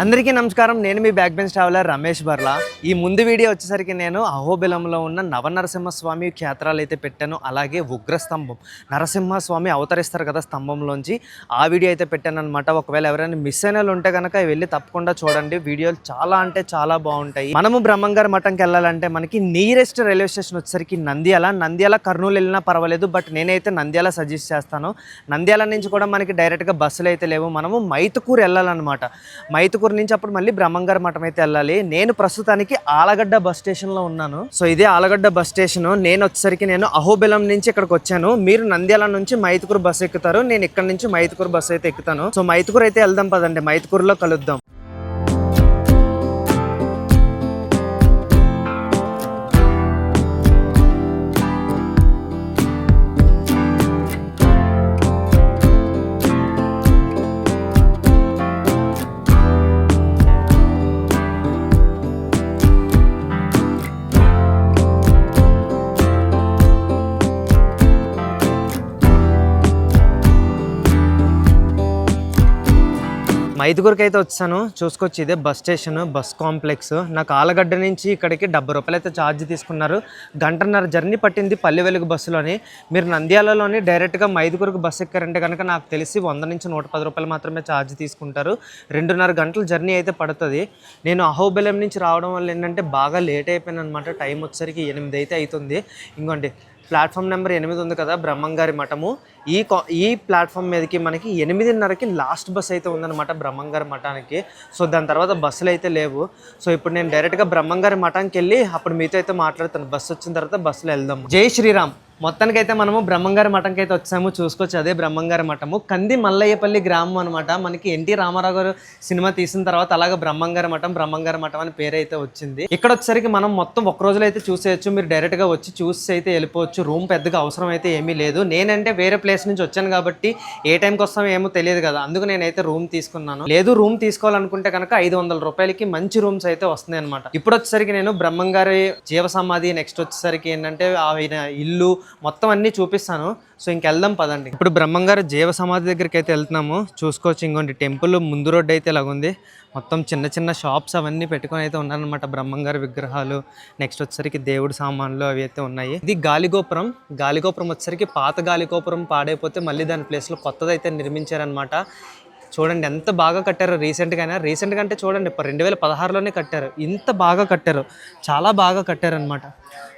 అందరికీ నమస్కారం. నేను మీ back bench traveller Ramesh Burla. ఈ ముందు వీడియో వచ్చేసరికి నేను అహోబిలంలో ఉన్న నవనరసింహస్వామి క్షేత్రాలు అయితే పెట్టాను. అలాగే ఉగ్రస్తంభం నరసింహస్వామి అవతరిస్తారు కదా స్తంభంలోంచి. ఆ వీడియో అయితే పెట్టాను అనమాట ఒకవేళ ఎవరైనా మిస్ అయిన ఉంటే కనుక వెళ్ళి తప్పకుండా చూడండి. వీడియోలు చాలా అంటే చాలా బాగుంటాయి. మనము బ్రహ్మంగారి మఠంకి వెళ్ళాలంటే మనకి నియరెస్ట్ రైల్వే స్టేషన్ వచ్చేసరికి నంద్యాల. నంద్యాల కర్నూలు వెళ్ళినా పర్వాలేదు. బట్ నేనైతే నంద్యాల సజెస్ట్ చేస్తాను. నంద్యాల నుంచి కూడా మనకి డైరెక్ట్గా బస్సులు అయితే లేవు. మనము మైతుకూరు వెళ్ళాలన్నమాట. మైతుకూరు నుంచి అప్పుడు మళ్ళీ బ్రహ్మంగారి మఠం అయితే వెళ్ళాలి. నేను ప్రస్తుతానికి ఆలగడ్డ బస్ స్టేషన్లో ఉన్నాను. సో ఇదే ఆలగడ్డ బస్ స్టేషన్. నేను వచ్చేసరికి నేను అహోబిలం నుంచి ఇక్కడికి వచ్చాను. మీరు నంద్యాల నుంచి మైతుకూరు బస్ ఎక్కుతారు. నేను ఇక్కడ నుంచి మైతుకూరు బస్ అయితే ఎక్కుతాను. సో మైతుకూరు అయితే వెళ్దాం పదండి. మైతుకూరులో కలుద్దాం. మైదుగురికి అయితే వచ్చాను. చూసుకొచ్చి ఇదే బస్ స్టేషన్ బస్ కాంప్లెక్స్. నాకు ఆలగడ్డ నుంచి ఇక్కడికి డెబ్బై రూపాయలు అయితే ఛార్జ్ తీసుకున్నారు. గంటన్నర జర్నీ పట్టింది పల్లె వెలుగు బస్సులోని. మీరు నంద్యాలలోని డైరెక్ట్గా మైదుగురికి బస్ ఎక్కారంటే కనుక నాకు తెలిసి వంద నుంచి నూట పది రూపాయలు మాత్రమే ఛార్జ్ తీసుకుంటారు. రెండున్నర గంటల జర్నీ అయితే పడుతుంది. నేను అహోబెలం నుంచి రావడం వల్ల ఏంటంటే బాగా లేట్ అయిపోయింది అనమాట టైం వచ్చేసరికి ఎనిమిది అయితే అవుతుంది ఇంకోండి ప్లాట్ఫామ్ నెంబర్ ఎనిమిది ఉంది కదా బ్రహ్మంగారి మఠము. ఈ ఈ ప్లాట్ఫామ్ మీదకి మనకి ఎనిమిదిన్నరకి లాస్ట్ బస్ అయితే ఉందన్నమాట బ్రహ్మంగారి మఠానికి. సో దాని తర్వాత బస్సులు అయితే లేవు. సో ఇప్పుడు నేను డైరెక్ట్గా బ్రహ్మంగారి మఠానికి వెళ్ళి అప్పుడు మీతో అయితే మాట్లాడుతాను. బస్సు వచ్చిన తర్వాత బస్సులో వెళ్దాం. జై శ్రీరామ్. మొత్తానికైతే మనము బ్రహ్మంగారి మఠంకి అయితే వచ్చాము. చూసుకోవచ్చు అదే బ్రహ్మంగారి మఠము. కంది మల్లయ్యపల్లి గ్రామం అనమాట మనకి ఎన్టీ రామారావు గారు సినిమా తీసిన తర్వాత అలాగే బ్రహ్మంగారి మఠం బ్రహ్మంగారి మఠం అని పేరు అయితే వచ్చింది. ఇక్కడ వచ్చేసరికి మనం మొత్తం ఒక్క రోజులో అయితే చూసేయచ్చు. మీరు డైరెక్ట్గా వచ్చి చూసి అయితే వెళ్ళిపోవచ్చు. రూమ్ పెద్దగా అవసరం అయితే ఏమీ లేదు. నేనంటే వేరే ప్లేస్ నుంచి వచ్చాను కాబట్టి ఏ టైంకి వస్తామో ఏమో తెలియదు కదా. అందుకు నేనైతే రూమ్ తీసుకున్నాను. లేదు రూమ్ తీసుకోవాలనుకుంటే కనుక ఐదు వందల రూపాయలకి మంచి రూమ్స్ అయితే వస్తున్నాయి అనమాట ఇప్పుడు వచ్చేసరికి నేను బ్రహ్మంగారి జీవ సమాధి నెక్స్ట్ వచ్చేసరికి ఏంటంటే ఆయన ఇల్లు మొత్తం అన్నీ చూపిస్తాను. సో ఇంకెళ్దాం పదండి. ఇప్పుడు బ్రహ్మంగారు జీవ సమాధి దగ్గరికి అయితే వెళ్తున్నాము. చూసుకోవచ్చు ఇంకోండి టెంపుల్ ముందు రోడ్డు అయితే ఇలాగుంది. మొత్తం చిన్న చిన్న షాప్స్ అవన్నీ పెట్టుకొని అయితే ఉన్నారనమాట బ్రహ్మంగారి విగ్రహాలు. నెక్స్ట్ వచ్చేసరికి దేవుడి సామాన్లు అవి అయితే ఉన్నాయి. ఇది గాలిగోపురం. గాలిగోపురం వచ్చేసరికి పాత గాలిగోపురం పాడైపోతే మళ్ళీ దాని ప్లేస్లో కొత్తది అయితే నిర్మించారనమాట చూడండి ఎంత బాగా కట్టారో. రీసెంట్గా రీసెంట్గా అంటే చూడండి రెండు వేల పదహారులోనే కట్టారు. ఇంత బాగా కట్టారు. చాలా బాగా కట్టారనమాట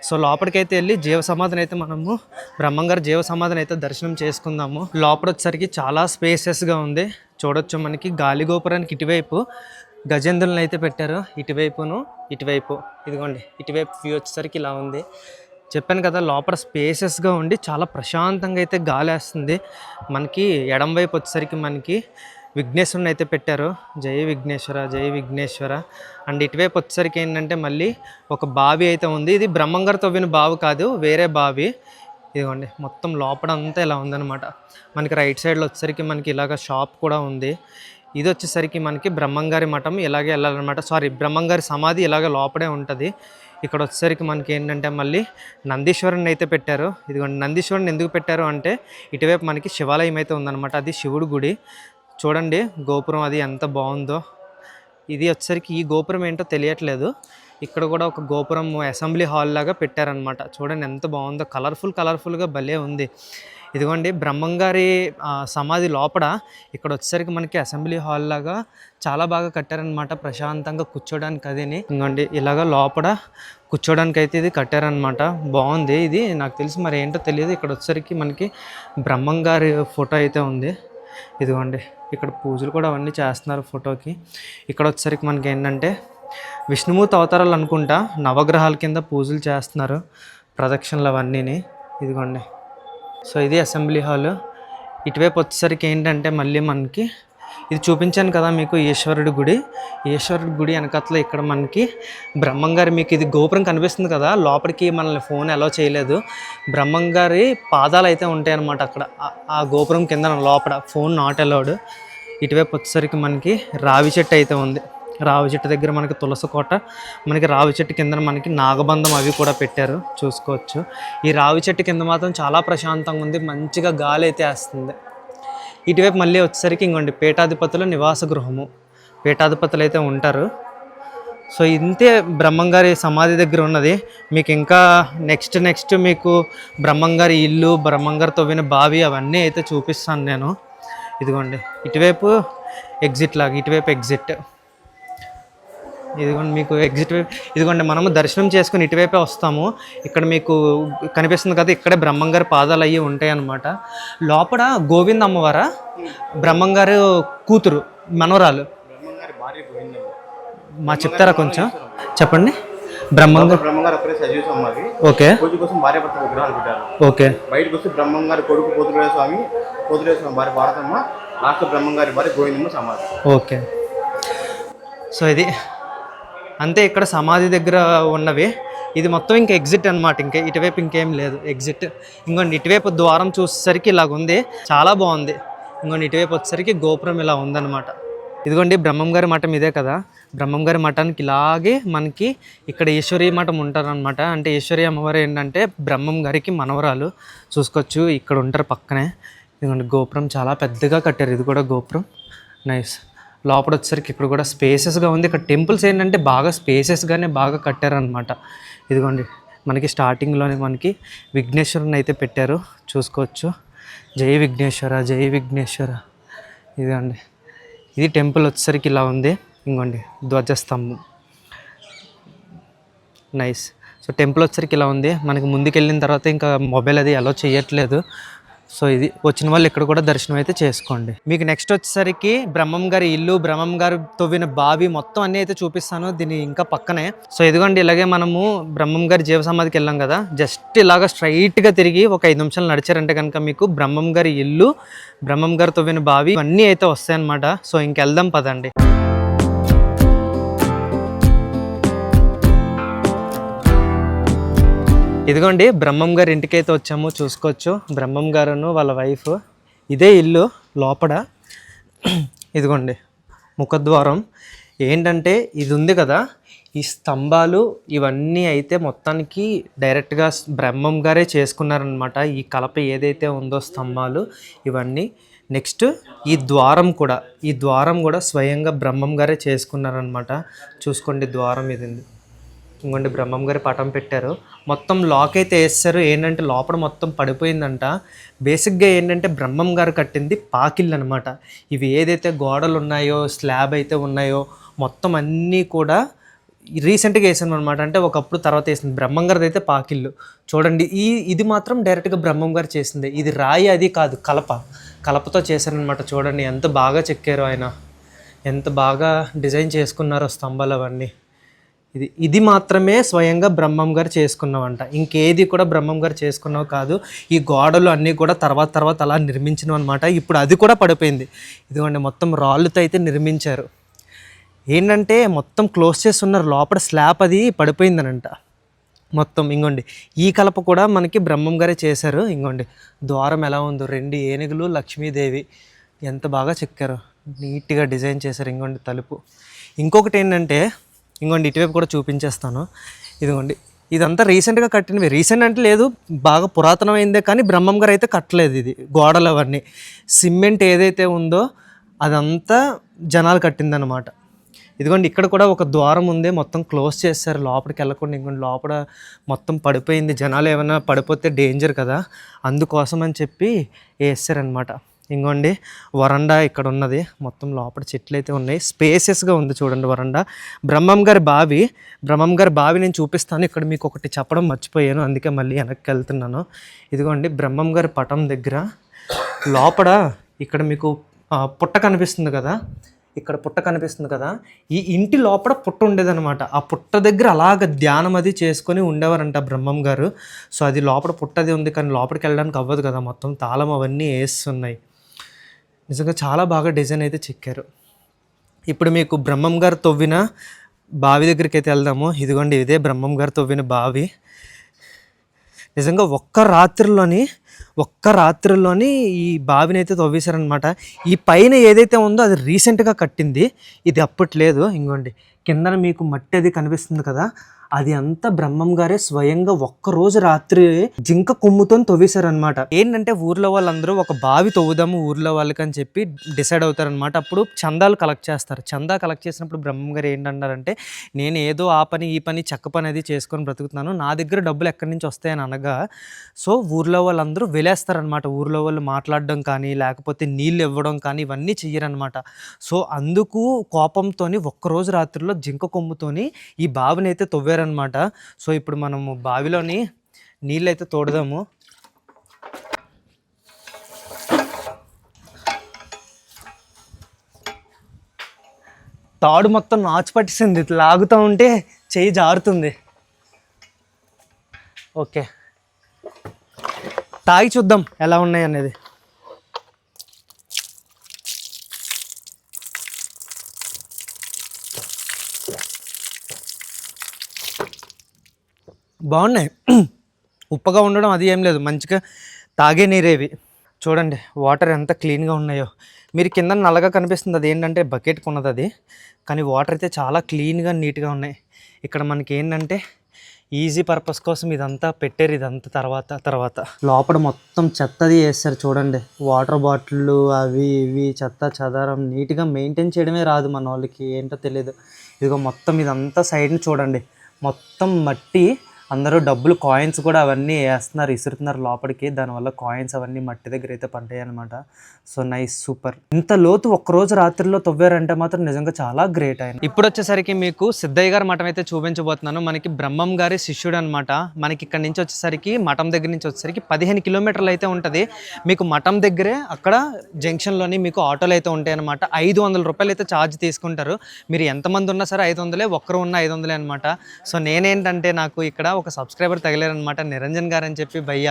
సో లోపలికైతే వెళ్ళి జీవ సమాధిని అయితే మనము బ్రహ్మంగారు జీవ సమాధిని అయితే దర్శనం చేసుకుందాము. లోపల వచ్చేసరికి చాలా స్పేసెస్గా ఉంది. చూడొచ్చు మనకి గాలి గోపురానికి ఇటువైపు గజేంద్రులను అయితే పెట్టారు. ఇటువైపును ఇటువైపు ఇదిగోండి ఇటువైపు వ్యూ వచ్చేసరికి ఇలా ఉంది. చెప్పాను కదా లోపల స్పేసెస్గా ఉండి చాలా ప్రశాంతంగా అయితే గాలి వేస్తుంది. మనకి ఎడం వైపు వచ్చేసరికి మనకి విఘ్నేశ్వరుని అయితే పెట్టారు. జై విఘ్నేశ్వర జై విఘ్నేశ్వర. అండ్ ఇటువైపు వచ్చేసరికి ఏంటంటే మళ్ళీ ఒక బావి అయితే ఉంది. ఇది బ్రహ్మంగారు తవ్విన బావి కాదు వేరే బావి. ఇదిగోండి మొత్తం లోపల అంతా ఇలా ఉందన్నమాట. మనకి రైట్ సైడ్లో వచ్చేసరికి మనకి ఇలాగ షాప్ కూడా ఉంది. ఇది వచ్చేసరికి మనకి బ్రహ్మంగారి మఠం ఇలాగే వెళ్ళాలన్నమాట. సారీ బ్రహ్మంగారి సమాధి ఇలాగ లోపడే ఉంటుంది. ఇక్కడ వచ్చేసరికి మనకి ఏంటంటే మళ్ళీ నందీశ్వరుని అయితే పెట్టారు. ఇదిగోండి నందీశ్వరుని ఎందుకు పెట్టారు అంటే ఇటువైపు మనకి శివాలయం అయితే ఉందన్నమాట. అది శివుడు గుడి. చూడండి గోపురం అది ఎంత బాగుందో. ఇది వచ్చేసరికి ఈ గోపురం ఏంటో తెలియట్లేదు. ఇక్కడ కూడా ఒక గోపురం అసెంబ్లీ హాల్ లాగా పెట్టారనమాట చూడండి ఎంత బాగుందో. కలర్ఫుల్ కలర్ఫుల్గా భలే ఉంది. ఇదిగోండి బ్రహ్మంగారి సమాధి లోపల ఇక్కడ వచ్చేసరికి మనకి అసెంబ్లీ హాల్ లాగా చాలా బాగా కట్టారనమాట ప్రశాంతంగా కూర్చోడానికి అదిని. ఇంకోండి ఇలాగ లోపల కూర్చోడానికి అయితే ఇది కట్టారనమాట బాగుంది ఇది. నాకు తెలిసి మరి ఏంటో తెలియదు. ఇక్కడ వచ్చేసరికి మనకి బ్రహ్మంగారి ఫోటో అయితే ఉంది. ఇదిగోండి. ఇక్కడ పూజలు కూడా అవన్నీ చేస్తున్నారు ఫోటోకి. ఇక్కడ వచ్చేసరికి మనకి ఏంటంటే విష్ణుమూర్తి అవతారాలు అనుకుంటా నవగ్రహాల కింద పూజలు చేస్తున్నారు ప్రదక్షిణలు అవన్నీని. ఇదిగోండి. సో ఇది అసెంబ్లీ హాల్. ఇటువైపు వచ్చేసరికి ఏంటంటే మళ్ళీ మనకి ఇది చూపించాను కదా మీకు ఈశ్వరుడి గుడి. ఈశ్వరుడి గుడి వెనకట్ల ఇక్కడ మనకి బ్రహ్మంగారి మీకు ఇది గోపురం కనిపిస్తుంది కదా. లోపలికి మనల్ని ఫోన్ అలో చేయలేదు. బ్రహ్మంగారి పాదాలు అయితే ఉంటాయి అన్నమాట అక్కడ. ఆ- ఆ గోపురం కింద లోపల ఫోన్ నాట్ అలౌడ్ ఇటువైపు వచ్చేసరికి మనకి రావి చెట్టు అయితే ఉంది. రావి చెట్టు దగ్గర మనకి తులసి కోట మనకి రావి చెట్టు కింద మనకి నాగబంధం అవి కూడా పెట్టారు. చూసుకోవచ్చు. ఈ రావి చెట్టు కింద మాత్రం చాలా ప్రశాంతంగా ఉంది. మంచిగా గాలి అయితే వేస్తుంది. ఇటువైపు మళ్ళీ వచ్చేసరికి ఇంకోండి పీఠాధిపతుల నివాస గృహము. పీఠాధిపతులు అయితే ఉంటారు. సో ఇంతే బ్రహ్మంగారి సమాధి దగ్గర ఉన్నది. మీకు ఇంకా నెక్స్ట్ నెక్స్ట్ మీకు బ్రహ్మంగారి ఇల్లు బ్రహ్మంగారి తవ్విన బావి అవన్నీ అయితే చూపిస్తాను నేను. ఇదిగోండి ఇటువైపు ఎగ్జిట్ లాగా ఇటువైపు ఎగ్జిట్ ఇదిగోండి మీకు ఎగ్జిట్ వైపు ఇదిగోండి మనము దర్శనం చేసుకుని ఇటువైపే వస్తాము. ఇక్కడ మీకు కనిపిస్తుంది కదా ఇక్కడే బ్రహ్మంగారి పాదాలు అయ్యి ఉంటాయి అన్నమాట లోపల గోవింద అమ్మవారా బ్రహ్మంగారు కూతురు మనవరాలు. మా చెప్తారా కొంచెం? చెప్పండి. బ్రహ్మంగారు బ్రహ్మంగారు సజీవ ఓకే. పూజ కోసం భార్య భర్త విగ్రహాలు పెట్టారు. ఓకే. బయటకు వస్తే బ్రహ్మంగారి కొడుకు పోతురేశ్వర స్వామి పోతురేశ్వర వారి భారతమ్మ లాస్ట్ బ్రహ్మంగారి వారి గోవిందమ్మ సమాధి. ఓకే. సో ఇది అంతే ఇక్కడ సమాధి దగ్గర ఉన్నవి. ఇది మొత్తం ఇంకా ఎగ్జిట్ అనమాట ఇంకా ఇటువైపు ఇంకేం లేదు. ఎగ్జిట్ ఇంకోండి ఇటువైపు ద్వారం చూసేసరికి ఇలాగ ఉంది. చాలా బాగుంది. ఇంకోండి ఇటువైపు వచ్చేసరికి గోపురం ఇలా ఉందన్నమాట. ఇదిగోండి బ్రహ్మం గారి మఠం ఇదే కదా. బ్రహ్మం గారి మఠానికి ఇలాగే మనకి ఇక్కడ ఈశ్వరీయ మఠం ఉంటారనమాట అంటే ఈశ్వరీయ అమ్మవారు ఏంటంటే బ్రహ్మం గారికి మనవరాలు. చూసుకోవచ్చు ఇక్కడ ఉంటారు పక్కనే. ఇదిగోండి గోపురం చాలా పెద్దగా కట్టారు. ఇది కూడా గోపురం. నైస్ లోపల వచ్చేసరికి ఇక్కడ కూడా స్పేసెస్గా ఉంది. ఇక్కడ టెంపుల్స్ ఏంటంటే బాగా స్పేసెస్గానే బాగా కట్టారనమాట ఇదిగోండి మనకి స్టార్టింగ్లోనే మనకి విఘ్నేశ్వరుని అయితే పెట్టారు. చూసుకోవచ్చు. జై విఘ్నేశ్వర జై విఘ్నేశ్వర. ఇదిగోండి ఇది టెంపుల్ వచ్చేసరికి ఇలా ఉంది. ఇంకోండి ధ్వజస్తంభం. నైస్ సో టెంపుల్ వచ్చేసరికి ఇలా ఉంది. మనకి ముందుకు వెళ్ళిన తర్వాత ఇంకా మొబైల్ అది అలో చేయట్లేదు. సో ఇది వచ్చిన వాళ్ళు ఇక్కడ కూడా దర్శనం అయితే చేసుకోండి. మీకు నెక్స్ట్ వచ్చేసరికి బ్రహ్మం గారి ఇల్లు బ్రహ్మం గారు తవ్విన బావి మొత్తం అన్నీ అయితే చూపిస్తాను. దీని ఇంకా పక్కనే. సో ఇదిగోండి ఇలాగే మనము బ్రహ్మం గారి జీవ సమాధికి వెళ్ళాం కదా. జస్ట్ ఇలాగ స్ట్రైట్గా తిరిగి ఒక ఐదు నిమిషాలు నడిచారంటే కనుక మీకు బ్రహ్మం గారి ఇల్లు బ్రహ్మం గారు తవ్విన బావి ఇవన్నీ అయితే వస్తాయన్నమాట. సో ఇంకెళ్దాం పదండి. ఇదిగోండి బ్రహ్మం గారి ఇంటికైతే వచ్చామో వచ్చాము చూసుకోవచ్చు. బ్రహ్మం గారును వాళ్ళ వైఫ్. ఇదే ఇల్లు లోపల. ఇదిగోండి ముఖద్వారం. ఏంటంటే ఇది ఉంది కదా ఈ స్తంభాలు ఇవన్నీ అయితే మొత్తానికి డైరెక్ట్గా బ్రహ్మం గారే చేసుకున్నారనమాట ఈ కలప ఏదైతే ఉందో స్తంభాలు ఇవన్నీ. నెక్స్ట్ ఈ ద్వారం కూడా ఈ ద్వారం కూడా స్వయంగా బ్రహ్మం గారే చేసుకున్నారనమాట చూసుకోండి ద్వారం ఇది ఉంది. ఇంకోండి బ్రహ్మం గారి పటం పెట్టారు. మొత్తం లాక్ అయితే వేస్తారు. ఏంటంటే లోపల మొత్తం పడిపోయిందంట. బేసిక్గా ఏంటంటే బ్రహ్మం గారు కట్టింది పాకిళ్ళు అనమాట ఇవి ఏదైతే గోడలు ఉన్నాయో స్లాబ్ అయితే ఉన్నాయో మొత్తం అన్నీ కూడా రీసెంట్గా వేసాను అనమాట అంటే ఒకప్పుడు తర్వాత వేసింది. బ్రహ్మం గారిది అయితే పాకిళ్ళు. చూడండి ఈ ఇది మాత్రం డైరెక్ట్గా బ్రహ్మం గారు చేసింది. ఇది రాయి అది కాదు కలప. కలపతో చేశారనమాట చూడండి ఎంత బాగా చెక్కారో ఆయన. ఎంత బాగా డిజైన్ చేసుకున్నారో స్తంభాలు అవన్నీ. ఇది ఇది మాత్రమే స్వయంగా బ్రహ్మం గారు చేసుకున్నావంట. ఇంకేది కూడా బ్రహ్మం గారు చేసుకున్నావు కాదు. ఈ గోడలు అన్నీ కూడా తర్వాత తర్వాత అలా నిర్మించినవి అనమాట ఇప్పుడు అది కూడా పడిపోయింది. ఇదిగోండి మొత్తం రాళ్ళుతో అయితే నిర్మించారు. ఏంటంటే మొత్తం క్లోజ్ చేస్తున్నారు లోపల స్లాబ్ అది పడిపోయిందనంట. మొత్తం ఇంకోండి ఈ కలప కూడా మనకి బ్రహ్మం గారే చేశారు. ఇంకోండి ద్వారం ఎలా ఉందో రెండు ఏనుగులు లక్ష్మీదేవి ఎంత బాగా చెక్కారు. నీట్గా డిజైన్ చేశారు ఇంకోండి తలుపు. ఇంకొకటి ఏంటంటే ఇంకోండి ఇటువైపు కూడా చూపించేస్తాను. ఇదిగోండి. ఇదంతా రీసెంట్గా కట్టినవి. రీసెంట్ అంటే లేదు బాగా పురాతనమైందే కానీ బ్రహ్మం గారు అయితే కట్టలేదు ఇది. గోడలు అవన్నీ సిమెంట్ ఏదైతే ఉందో అదంతా జనాలు కట్టిందనమాట ఇదిగోండి ఇక్కడ కూడా ఒక ద్వారం ఉంది. మొత్తం క్లోజ్ చేస్తారు లోపలికి వెళ్ళకుండా ఇంకోండి లోపల మొత్తం పడిపోయింది. జనాలు ఏమైనా పడిపోతే డేంజర్ కదా. అందుకోసం అని చెప్పి వేస్తారనమాట ఇంకోండి వరండా ఇక్కడ ఉన్నది మొత్తం లోపల చెట్లు అయితే ఉన్నాయి. స్పేసెస్గా ఉంది చూడండి వరండా. బ్రహ్మం గారి బావి బ్రహ్మం గారి బావి నేను చూపిస్తాను. ఇక్కడ మీకు ఒకటి చెప్పడం మర్చిపోయాను. అందుకే మళ్ళీ వెనక్కి వెళ్తున్నాను. ఇదిగోండి బ్రహ్మం గారి పటం దగ్గర లోపల ఇక్కడ మీకు పుట్ట కనిపిస్తుంది కదా. ఇక్కడ పుట్ట కనిపిస్తుంది కదా. ఈ ఇంటి లోపల పుట్ట ఉండేదన్నమాట. ఆ పుట్ట దగ్గర అలాగ ధ్యానం అది చేసుకొని ఉండేవారంట బ్రహ్మం గారు. సో అది లోపల పుట్టది ఉంది కానీ లోపలికి వెళ్ళడానికి అవ్వదు కదా మొత్తం. తాళం అవన్నీ వేస్తున్నాయి. నిజంగా చాలా బాగా డిజైన్ అయితే చెక్కారు. ఇప్పుడు మీకు బ్రహ్మం గారు తవ్విన బావి దగ్గరికి అయితే వెళ్దాము. ఇదిగోండి ఇదే బ్రహ్మం గారు తవ్విన బావి. నిజంగా ఒక్క రాత్రిలోని ఒక్క రాత్రిలోని ఈ బావిని అయితే తవ్వేశారనమాట ఈ పైన ఏదైతే ఉందో అది రీసెంట్గా కట్టింది. ఇది అప్పట్లేదు. ఇంకోండి కిందన మీకు మట్టి అది కనిపిస్తుంది కదా అది అంతా బ్రహ్మం గారే స్వయంగా ఒక్క రోజు రాత్రి జింక కొమ్ముతో తవ్వేశారనమాట ఏంటంటే ఊర్లో వాళ్ళందరూ ఒక బావి తవ్వుదాము ఊర్లో వాళ్ళకని చెప్పి డిసైడ్ అవుతారనమాట అప్పుడు చందాలు కలెక్ట్ చేస్తారు. చందా కలెక్ట్ చేసినప్పుడు బ్రహ్మం గారు ఏంటన్నారంటే నేను ఏదో ఆ పని ఈ పని చెక్క పని అది చేసుకొని బ్రతుకుతున్నాను. నా దగ్గర డబ్బులు ఎక్కడి నుంచి వస్తాయని అనగా సో ఊర్లో వాళ్ళందరూ వెలేస్తారనమాట ఊర్లో వాళ్ళు మాట్లాడడం కానీ లేకపోతే నీళ్ళు ఇవ్వడం కానీ ఇవన్నీ చెయ్యరనమాట సో అందుకు కోపంతోని ఒక్కరోజు రాత్రిలో జింక కొమ్ముతోని ఈ బావిని అయితే అనమాట సో ఇప్పుడు మనము బావిలోని నీళ్ళు అయితే తోడదాము. తాడు మొత్తం నాచు పట్టేసింది. లాగుతూ ఉంటే చేయి జారుతుంది. ఓకే. తాగి చూద్దాం ఎలా ఉన్నాయి అనేది. బాగున్నాయి. ఉప్పగా ఉండడం అది ఏం లేదు. మంచిగా తాగే నీరేవి చూడండి వాటర్ ఎంత క్లీన్గా ఉన్నాయో. మీరు కింద నల్లగా కనిపిస్తుంది. అది ఏంటంటే బకెట్ కొన్నది అది. కానీ వాటర్ అయితే చాలా క్లీన్గా నీట్గా ఉన్నాయి. ఇక్కడ మనకి ఏంటంటే ఈజీ పర్పస్ కోసం ఇదంతా పెట్టారు. ఇదంతా తర్వాత తర్వాత. లోపల మొత్తం చెత్తది వేస్తారు చూడండి. వాటర్ బాటిళ్ళు అవి ఇవి చెత్త చెదారం నీట్గా మెయింటైన్ చేయడమే రాదు మన వాళ్ళకి. ఏంటో తెలియదు ఇదిగో మొత్తం ఇదంతా సైడ్ని చూడండి. మొత్తం మట్టి అందరూ డబ్బులు కాయిన్స్ కూడా అవన్నీ వేస్తున్నారు ఇసురుతున్నారు లోపలికి. దానివల్ల కాయిన్స్ అవన్నీ మట్టి దగ్గర అయితే పంటాయి అనమాట సో నైస్ సూపర్ ఇంత లోతు ఒక్కరోజు రాత్రిలో తవ్వారంటే మాత్రం నిజంగా చాలా గ్రేట్ ఆయన. ఇప్పుడు వచ్చేసరికి మీకు సిద్ధయ్య గారి మఠం అయితే చూపించబోతున్నాను. మనకి బ్రహ్మం గారి శిష్యుడు అనమాట మనకి ఇక్కడ నుంచి వచ్చేసరికి మఠం దగ్గర నుంచి వచ్చేసరికి పదిహేను కిలోమీటర్లు అయితే ఉంటుంది. మీకు మఠం దగ్గరే అక్కడ జంక్షన్లోని మీకు ఆటోలు అయితే ఉంటాయి అనమాట ఐదు వందల రూపాయలు అయితే ఛార్జ్ తీసుకుంటారు. మీరు ఎంతమంది ఉన్నా సరే ఐదు వందలే ఒక్కరు ఉన్న ఐదు వందలే అనమాట సో నేనేంటంటే నాకు ఇక్కడ ఒక సబ్స్క్రైబర్ తగిలారనమాట. నిరంజన్ గారు అని చెప్పి భయ్య.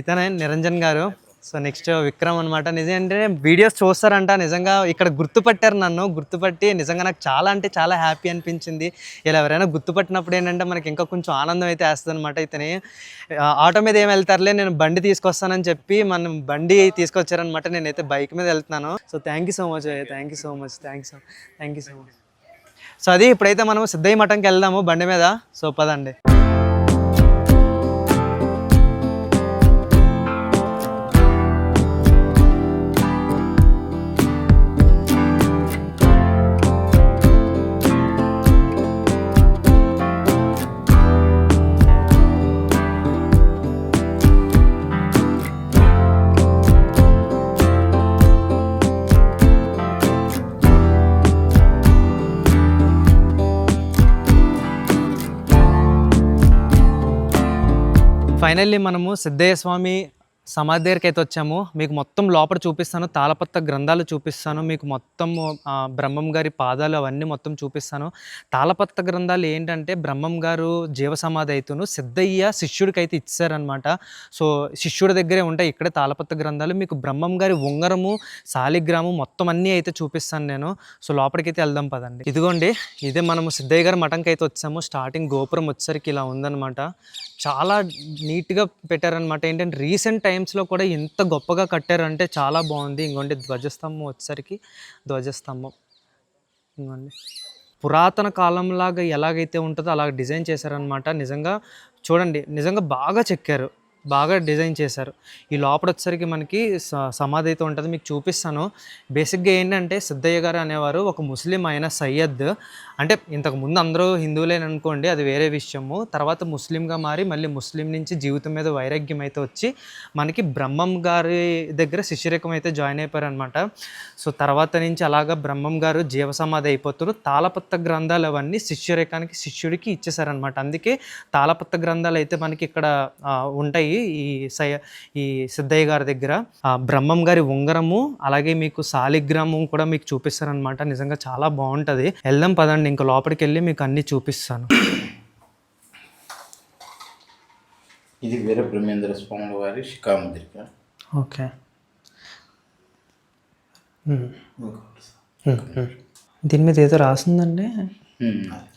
ఇతనే నిరంజన్ గారు. సో నెక్స్ట్ విక్రమ్ అనమాట నిజంటే వీడియోస్ చూస్తారంట. నిజంగా ఇక్కడ గుర్తుపట్టారు నన్ను. గుర్తుపట్టి నిజంగా నాకు చాలా అంటే చాలా హ్యాపీ అనిపించింది. ఇలా ఎవరైనా గుర్తుపట్టినప్పుడు ఏంటంటే మనకి ఇంకా కొంచెం ఆనందం అయితే వేస్తుంది అనమాట ఇతని ఆటో మీద ఏం వెళ్తారులే నేను బండి తీసుకొస్తానని చెప్పి మనం బండి తీసుకొచ్చారనమాట నేనైతే బైక్ మీద వెళ్తున్నాను. So thank you so much thank you so much. Thank so thank you so much. So అది ఇప్పుడైతే మనం సిద్ధయ్య మఠంకి వెళ్దాము బండి మీద. సో పదండి. ఫైనల్లీ మనము సిద్ధయ్య స్వామి సమాధి దగ్గరికి అయితే వచ్చాము. మీకు మొత్తం లోపల చూపిస్తాను తాళపత్ర గ్రంథాలు చూపిస్తాను మీకు మొత్తం బ్రహ్మం గారి పాదాలు అవన్నీ మొత్తం చూపిస్తాను. తాళపత్ర గ్రంథాలు ఏంటంటే బ్రహ్మం గారు జీవ సమాధి అయితేను సిద్ధయ్య శిష్యుడికి అయితే ఇచ్చారనమాట సో శిష్యుడి దగ్గరే ఉంటాయి ఇక్కడే తాళపత్ర గ్రంథాలు. మీకు బ్రహ్మం గారి ఉంగరము శాలిగ్రాము మొత్తం అన్నీ అయితే చూపిస్తాను నేను. సో లోపలికి అయితే వెళ్దాం పదండి. ఇదిగోండి ఇదే మనము సిద్ధయ్య గారి మఠంకి అయితే వచ్చాము. స్టార్టింగ్ గోపురం వచ్చేసరికి ఇలా ఉందనమాట చాలా నీట్గా పెట్టారనమాట ఏంటంటే రీసెంట్ టైమ్స్లో కూడా ఎంత గొప్పగా కట్టారంటే చాలా బాగుంది. ఇంకోండి ధ్వజస్తంభం వచ్చేసరికి ధ్వజస్తంభం. ఇంకోండి పురాతన కాలంలాగా ఎలాగైతే ఉంటుందో అలా డిజైన్ చేశారనమాట నిజంగా చూడండి నిజంగా బాగా చెక్కారు. బాగా డిజైన్ చేశారు. ఈ లోపల వచ్చేసరికి మనకి స- సమాధి అయితే ఉంటుంది. మీకు చూపిస్తాను. బేసిక్గా ఏంటంటే సిద్ధయ్య గారు అనేవారు ఒక ముస్లిం అయిన సయ్యద్. అంటే ఇంతకు ముందు అందరూ హిందువులే అనుకోండి అది వేరే విషయము. తర్వాత ముస్లింగా మారి మళ్ళీ ముస్లిం నుంచి జీవితం మీద వైరాగ్యం అయితే వచ్చి మనకి బ్రహ్మం గారి దగ్గర శిష్యరికం అయితే జాయిన్ అయిపోయారనమాట సో తర్వాత నుంచి అలాగా బ్రహ్మం గారు జీవ సమాధి అయిపోతారు. తాళపత్త గ్రంథాలు అవన్నీ శిష్యరేఖానికి శిష్యుడికి ఇచ్చేసారనమాట అందుకే తాళపత్త గ్రంథాలు అయితే మనకి ఇక్కడ ఉంటాయి. ఈ సయ ఈ సిద్ధయ్య గారి దగ్గర. ఆ, బ్రహ్మం గారి ఉంగరము అలాగే మీకు శాలిగ్రామం కూడా మీకు చూపిస్తారనమాట నిజంగా చాలా బాగుంటుంది. వెళ్దాం పదండి ఇంకా లోపలికి వెళ్ళి మీకు అన్ని చూపిస్తాను. ఇది వీర బ్రహ్మేంద్ర స్వాముల వారి శిఖాముద్రిక. ఓకే. దీని మీద ఏదో రాసిందండి?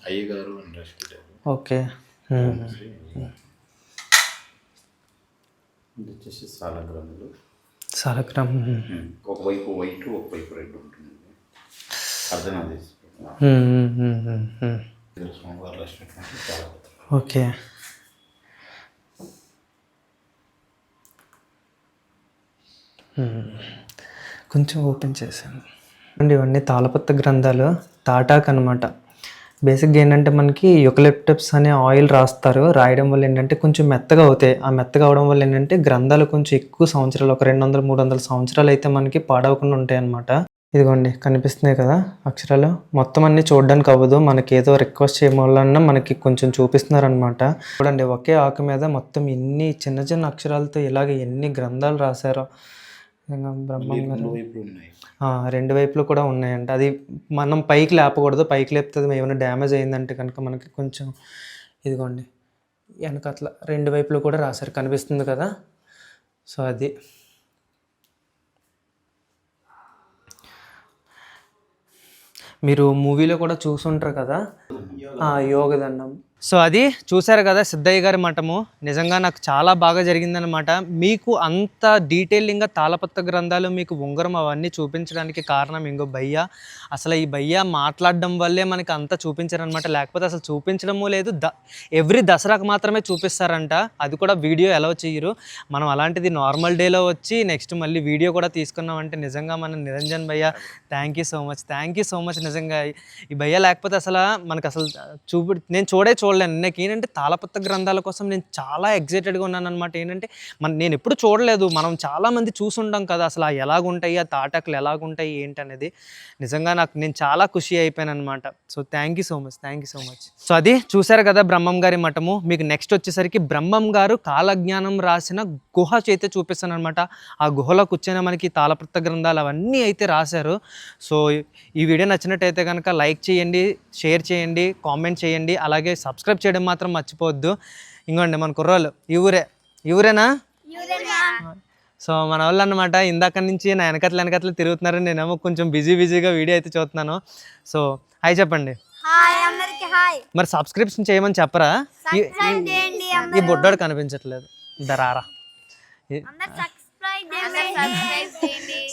అయ్యగారు ఓకే. ఇది వచ్చేసి సాలగ్రాములు. ఒకవైపు వైట్ ఒకవైపు రెడ్ ఉంటుంది రాసినటువంటి తాళపత్రం ఓకే. కొంచెం ఓపెన్ చేశాను. అండి ఇవన్నీ తాళపత్ర గ్రంథాలు తాటాక్ అనమాట బేసిక్గా ఏంటంటే మనకి యుకలిప్టప్స్ అనే ఆయిల్ రాస్తారు. రాయడం వల్ల ఏంటంటే కొంచెం మెత్తగా అవుతాయి. ఆ మెత్తగా అవడం వల్ల ఏంటంటే గ్రంథాలు కొంచెం ఎక్కువ సంవత్సరాలు ఒక రెండు వందలు మూడు వందల సంవత్సరాలు అయితే మనకి పాడవకుండా ఉంటాయి అనమాట ఇదిగోండి కనిపిస్తున్నాయి కదా అక్షరాలు. మొత్తం అన్ని చూడడానికి అవ్వదు. మనకి ఏదో రిక్వెస్ట్ చేయమన్నా మనకి కొంచెం చూపిస్తున్నారనమాట చూడండి ఒకే ఆకు మీద మొత్తం ఎన్ని చిన్న చిన్న అక్షరాలతో ఇలాగ ఎన్ని గ్రంథాలు రాశారో. రెండు వైపులు కూడా ఉన్నాయంట. అది మనం పైకి లేపకూడదు. పైకి లేపితే అది ఏమైనా డ్యామేజ్ అయిందంటే కనుక మనకి కొంచెం ఇదిగోండి. వెనకట్ల రెండు వైపులు కూడా రాశారు. కనిపిస్తుంది కదా? సో అది. మీరు మూవీలో కూడా చూసుంటారు కదా? యోగదండం. సో అది చూసారు కదా సిద్ధయ్య గారి మఠము. నిజంగా నాకు చాలా బాగా జరిగిందనమాట మీకు అంత డీటెయిలింగ్గా తాళపత్ర గ్రంథాలు మీకు ఉంగరం అవన్నీ చూపించడానికి కారణం ఇంకో భయ్య. అసలు ఈ భయ్య మాట్లాడడం వల్లే మనకి అంతా చూపించారనమాట లేకపోతే అసలు చూపించడము లేదు. ద ఎవ్రీ దసరాకు మాత్రమే చూపిస్తారంట. అది కూడా వీడియో ఎలా చేయరు. మనం అలాంటిది నార్మల్ డేలో వచ్చి నెక్స్ట్ మళ్ళీ వీడియో కూడా తీసుకున్నామంటే నిజంగా మన నిరంజన్ భయ్య thank you so much thank you so much నిజంగా. ఈ భయ్య లేకపోతే అసలు మనకు అసలు చూపి నేను చూడే చూడలేను. నాకు ఏంటంటే తాళపత్ర గ్రంథాల కోసం నేను చాలా ఎగ్జైటెడ్గా ఉన్నాను అనమాట ఏంటంటే మన నేను ఎప్పుడు చూడలేదు. మనం చాలామంది చూసుంటాం కదా అసలు ఆ ఎలాగుంటాయి ఆ తాటకులు ఎలాగుంటాయి ఏంటి అనేది నిజంగా నాకు నేను చాలా ఖుషి అయిపోయాను అనమాట so thank you so much thank you so much so అది చూసారు కదా బ్రహ్మం గారి మఠము. మీకు నెక్స్ట్ వచ్చేసరికి బ్రహ్మం గారు కాలజ్ఞానం రాసిన గుహ అయితే చూపిస్తాను అనమాట ఆ గుహలో కూర్చొని మనకి తాళపత్ర గ్రంథాలు అవన్నీ అయితే రాశారు. సో ఈ వీడియో నచ్చినట్టయితే కనుక లైక్ చేయండి షేర్ చేయండి కామెంట్ చేయండి. అలాగే సబ్స్క్రైబ్ చేయడం మాత్రం మర్చిపోవద్దు. ఇంకోండి మన కుర్రోళ్ళు ఈ ఊరే. ఈ ఊరేనా? సో మన వాళ్ళు అనమాట ఇందాక నుంచి నా వెనకట్ల వెనకట్ల తిరుగుతున్నారు నేనేమో కొంచెం బిజీ బిజీగా వీడియో అయితే చూస్తున్నాను. సో హాయ్ చెప్పండి. హాయ్ అందరికి హాయ్. మరి సబ్స్క్రిప్షన్ చేయమని చెప్పరా? ఈ- సబ్స్క్రైబ్ చేయండి ఈ బొడ్డోడు కనిపించట్లేదు. దరారా అందరు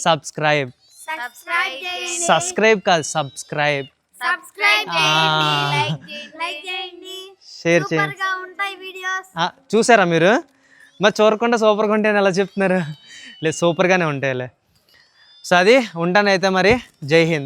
సబ్స్క్రైబ్ చేయండి. సబ్స్క్రైబ్. సబ్స్క్రైబ్ చేయండి ఆ. చేయండి. లైక్ చేయండి. షేర్ సూపర్ చేయండి. గా ఉంటాయి వీడియోస్ ఆ, చూసారా మీరు? మరి చూడకుండా సూపర్గా ఉంటే ఎలా చెప్తున్నారు? లేదు సూపర్గానే ఉంటాయిలే. సో అది ఉంటానైతే మరి. జై హింద్.